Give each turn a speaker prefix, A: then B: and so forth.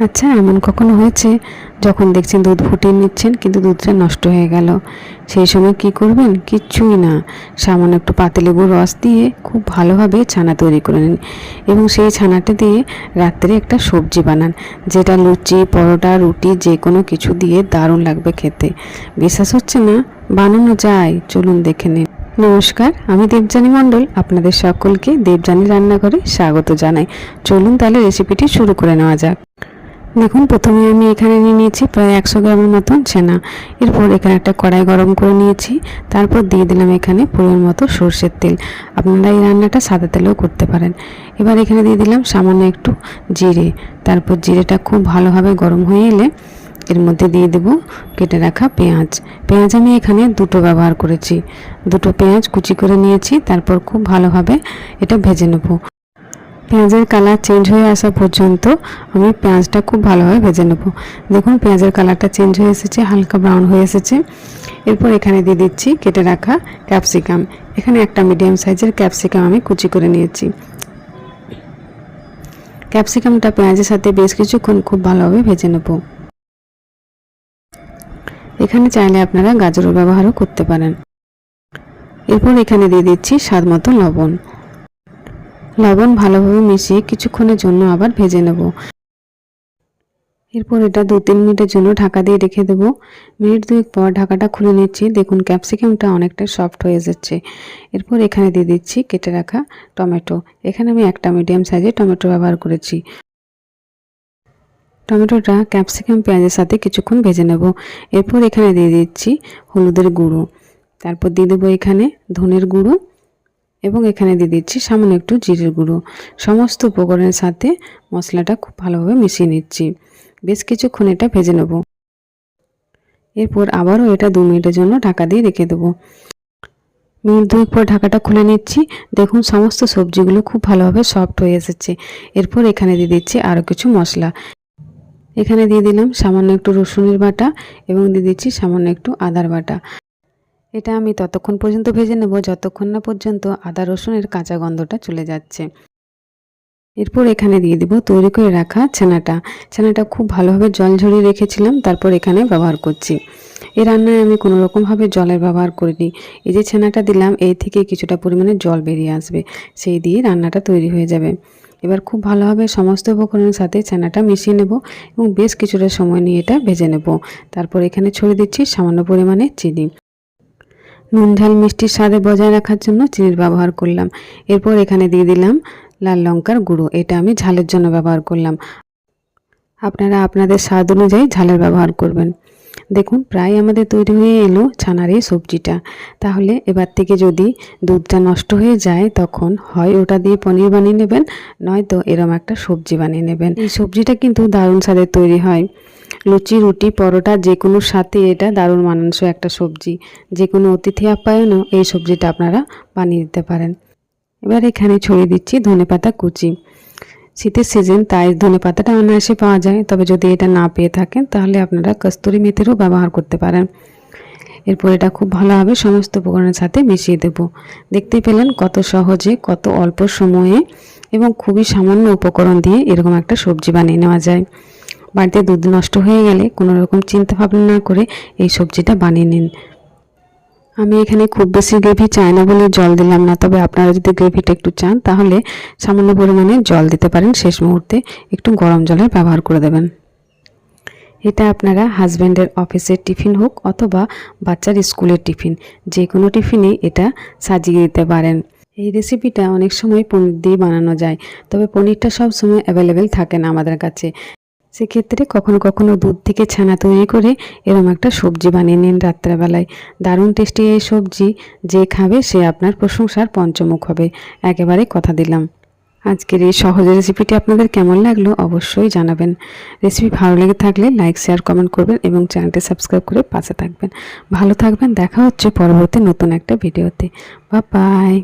A: আচ্ছা এমন কখনো হয়েছে? যখন দেখছেন দুধ ফুটিয়ে নিচ্ছেন, কিন্তু দুধটা নষ্ট হয়ে গেল। সেই সময় কি করবেন? কিচ্ছুই না। সামান্য একটু পাতিলেবুর রস দিয়ে খুব ভালোভাবে ছানা তৈরি করে নিন এবং সেই ছানাটা দিয়ে রাত্রে একটা সবজি বানান, যেটা লুচি, পরোটা, রুটি, যে কোনো কিছু দিয়ে দারুণ লাগবে খেতে। বিশ্বাস হচ্ছে না? বানানো যায়। চলুন দেখে নিন। নমস্কার, আমি দেবজানী মণ্ডল। আপনাদের সকলকে দেবজানী রান্নাঘরে স্বাগত জানাই। চলুন তাহলে রেসিপিটি শুরু করে নেওয়া যাক। দেখুন, প্রথমে আমি এখানে নিয়ে নিয়েছি প্রায় একশো গ্রামের মতন ছানা এরপর এখানে একটা কড়াই গরম করে নিয়েছি। তারপর দিয়ে দিলাম এখানে পরিমাণ মতো সর্ষের তেল। আপনারা এই রান্নাটা সাদা তেলেও করতে পারেন। এবার এখানে দিয়ে দিলাম সামান্য একটু জিরে। তারপর জিরেটা খুব ভালোভাবে গরম হয়ে এলে এর মধ্যে দিয়ে দেব কেটে রাখা পেঁয়াজ। পেঁয়াজ আমি এখানে দুটো ব্যবহার করেছি। দুটো পেঁয়াজ কুচি করে নিয়েছি। তারপর খুব ভালোভাবে এটা ভেজে নেব। পেঁয়াজের কালার চেঞ্জ হয়ে আসা পর্যন্ত আমি পেঁয়াজটা খুব ভালোভাবে ভেজে নেব। দেখুন, পেঁয়াজের কালারটা চেঞ্জ হয়ে এসেছে, হালকা ব্রাউন হয়ে এসেছে। এরপর এখানে দিয়ে দিচ্ছি কেটে রাখা ক্যাপসিকাম এখানে একটা মিডিয়াম সাইজের ক্যাপসিকাম আমি কুচি করে নিয়েছি। ক্যাপসিকামটা পেঁয়াজের সাথে বেশ কিছুক্ষণ খুব ভালোভাবে ভেজে নেব। এখানে চাইলে আপনারা গাজরের ব্যবহারও করতে পারেন। এরপর এখানে দিয়ে দিচ্ছি স্বাদ মতো লবণ। লবণ ভালোভাবে মিশিয়ে কিছুক্ষণের জন্য আবার ভেজে নেব। এরপর এটা দু তিন মিনিটের জন্য ঢাকা দিয়ে রেখে দেব। মিনিট দুয়েক পর ঢাকাটা খুলে নিচ্ছি। দেখুন, ক্যাপসিকামটা অনেকটা সফট হয়ে যাচ্ছে এরপর এখানে দিয়ে দিচ্ছি কেটে রাখা টমেটো। এখানে আমি একটা মিডিয়াম সাইজে টমেটো ব্যবহার করেছি। টমেটোটা ক্যাপসিকাম পেঁয়াজের সাথে কিছুক্ষণ ভেজে নেব। এরপর এখানে দিয়ে দিচ্ছি হলুদের গুঁড়ো। তারপর দিয়ে দেবো এখানে ধনের গুঁড়ো। এবং এখানে দিয়ে দিচ্ছি সামান্য একটু জিরের গুঁড়ো। সমস্ত উপকরণের সাথে মশলাটা খুব ভালোভাবে মিশিয়ে নিচ্ছি। বেশ কিছুক্ষণ এটা ভেজে নেব। এরপর আবারও এটা দু মিনিটের জন্য ঢাকা দিয়ে রেখে দেবো। মিনিট দুই পর ঢাকাটা খুলে নিচ্ছি। দেখুন, সমস্ত সবজিগুলো খুব ভালোভাবে সফট হয়ে এসেছে। এরপর এখানে দিয়ে দিচ্ছি আরও কিছু মশলা। এখানে দিয়ে দিলাম সামান্য একটু রসুনের বাটা এবং দিয়ে দিচ্ছি সামান্য একটু আদার বাটা। এটা আমি ততক্ষণ পর্যন্ত ভেজে নেব, যতক্ষণ না পর্যন্ত আদা রসুনের কাঁচা গন্ধটা চলে যাচ্ছে। এরপর এখানে দিয়ে দিব তৈরি করে রাখা ছানাটা। ছানাটা খুব ভালোভাবে জল ঝরিয়ে রেখেছিলাম, তারপর এখানে ব্যবহার করছি। এই রান্নায় আমি কোনো রকমভাবে জলের ব্যবহার করিনি। এই যে ছানাটা দিলাম, এই থেকে কিছুটা পরিমাণে জল বেরিয়ে আসবে, সেই দিয়ে রান্নাটা তৈরি হয়ে যাবে। এবার খুব ভালোভাবে সমস্ত উপকরণের সাথে ছানাটা মিশিয়ে নেব এবং বেশ কিছুটা সময় নিয়ে এটা ভেজে নেব। তারপর এখানে ছড়িয়ে দিচ্ছি সামান্য পরিমাণে চিনি। নুন ঝাল মিষ্টির স্বাদে বজায় রাখার জন্য চিনির ব্যবহার করলাম। এরপর এখানে দিয়ে দিলাম লাল লঙ্কার গুঁড়ো। এটা আমি ঝালের জন্য ব্যবহার করলাম। আপনারা আপনাদের স্বাদ অনুযায়ী ঝালের ব্যবহার করবেন। দেখুন, প্রায় আমাদের তৈরি হয়ে এলো ছানার এই সবজিটা। তাহলে এবার থেকে যদি দুধটা নষ্ট হয়ে যায়, তখন হয় ওটা দিয়ে পনির বানিয়ে নেবেন, নয়তো এরম একটা সবজি বানিয়ে নেবেন। এই সবজিটা কিন্তু দারুণ স্বাদের তৈরি হয়। লুচি, রুটি, পরোটা যে কোনো সাথে এটা দারুণ মানানসই একটা সবজি। যে কোনো অতিথি আপ্যায়নও এই সবজিটা আপনারা বানিয়ে দিতে পারেন। এবার এখানে ছড়িয়ে দিচ্ছি ধনেপাতা কুচি। শীতের সিজন তাই ধনে পাতাটা অনায়াসে পাওয়া যায়। তবে যদি এটা না পেয়ে থাকেন, তাহলে আপনারা কস্তুরি মেথিরও ব্যবহার করতে পারেন। এরপর এটা খুব ভালোভাবে সমস্ত উপকরণের সাথে মিশিয়ে দেব। দেখতে পেলেন কত সহজে, কত অল্প সময়ে এবং খুবই সামান্য উপকরণ দিয়ে এরকম একটা সবজি বানিয়ে নেওয়া যায়। বাড়িতে দুধ নষ্ট হয়ে গেলে কোনো রকম চিন্তা ভাবনা না করে এই সবজিটা বানিয়ে নিন। আমি এখানে খুব বেশি গ্রেভি চাই না বলে জল দিলাম না, তবে আপনারা যদি গ্রেভিটা একটু চান, তাহলে সামান্য পরিমাণে জল দিতে পারেন শেষ মুহূর্তে। একটু গরম জলের ব্যবহার করে দেবেন। এটা আপনারা হাজব্যান্ডের অফিসের টিফিন হোক অথবা বাচ্চার স্কুলের টিফিন, যে কোনো টিফিনে এটা সাজিয়ে দিতে পারেন। এই রেসিপিটা অনেক সময় পনির দিয়ে বানানো যায়, তবে পনিরটা সব সময় অ্যাভেলেবেল থাকে না আমাদের কাছে। সেক্ষেত্রে কখনো কখনো দুধ থেকে ছানা তৈরি করে এরম একটা সবজি বানিয়ে নিন রাত্রেবেলায়। দারুণ টেস্টি এই সবজি, যে খাবে সে আপনার প্রশংসার পঞ্চমুখ হবে। একেবারে কথা দিলাম। আজকের এই সহজ রেসিপিটি আপনাদের কেমন লাগল অবশ্যই জানাবেন। রেসিপি ভালো লেগে থাকলে লাইক শেয়ার কমেন্ট করবেন এবং চ্যানেলটি সাবস্ক্রাইব করে পাশে থাকবেন। ভালো থাকবেন, দেখা হচ্ছে পরবর্তী নতুন একটা ভিডিওতে বা বাই